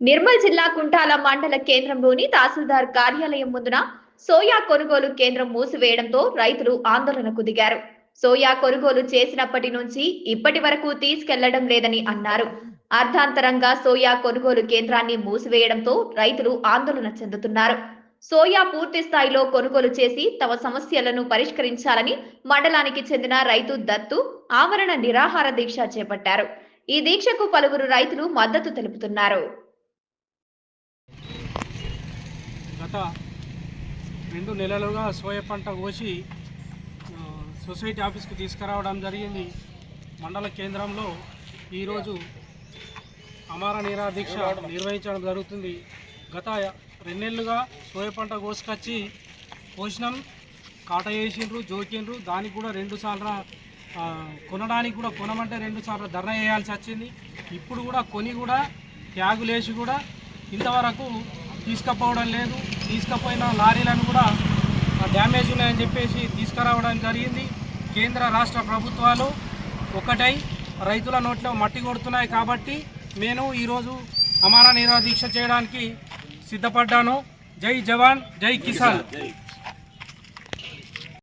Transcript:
నిర్మల్ జిల్లా కుంటాల మండల కేంద్రంలోని తహసీల్దార్ కార్యాలయం ముందున సోయా కొనుగోలు కేంద్రం మూసివేయడంతో రైతులు ఆందోళనకు దిగారు. సోయా కొనుగోలు చేసినప్పటి నుంచి ఇప్పటి వరకు తీసుకెళ్ళడం లేదని అన్నారు. అర్ధాంతరంగా సోయా కొనుగోలు కేంద్రాన్ని మూసివేయడంతో రైతులు ఆందోళన చెందుతున్నారు. సోయా పూర్తి స్థాయిలో కొనుగోలు చేసి తమ సమస్యలను పరిష్కరించాలని మండలానికి చెందిన రైతు దత్తు ఆమరణ నిరాహార దీక్ష చేపట్టారు. ఈ దీక్షకు పలువురు రైతులు మద్దతు తెలుపుతున్నారు. గత రెండు నెలలుగా సోయ పంట కోసి సొసైటీ ఆఫీస్కి తీసుకురావడం జరిగింది. మండల కేంద్రంలో ఈరోజు అమర నీరా దీక్ష నిర్వహించడం జరుగుతుంది. గత రెండేళ్ళుగా సోయ పంట కోసుకొచ్చి పోషణం కాట వేసిండ్రు జోకిండ్రు దానికి కూడా రెండు సార్లు కొనడానికి కూడా కొనమంటే రెండు సార్లు ధర్నా వేయాల్సి వచ్చింది. ఇప్పుడు కూడా కొని కూడా ట్యాగులేసి కూడా ఇంతవరకు తీసుకుపోవడం లేదు. తీసుకుపోయిన లారీలను కూడా డ్యామేజ్ ఉన్నాయని చెప్పేసి తీసుకురావడం జరిగింది. కేంద్ర రాష్ట్ర ప్రభుత్వాలు ఒకటై రైతుల నోట్లో మట్టి కొడుతున్నాయి కాబట్టి నేను ఈరోజు అమారా నిరా దీక్ష చేయడానికి సిద్ధపడ్డాను. జై జవాన్ జై కిసాన్.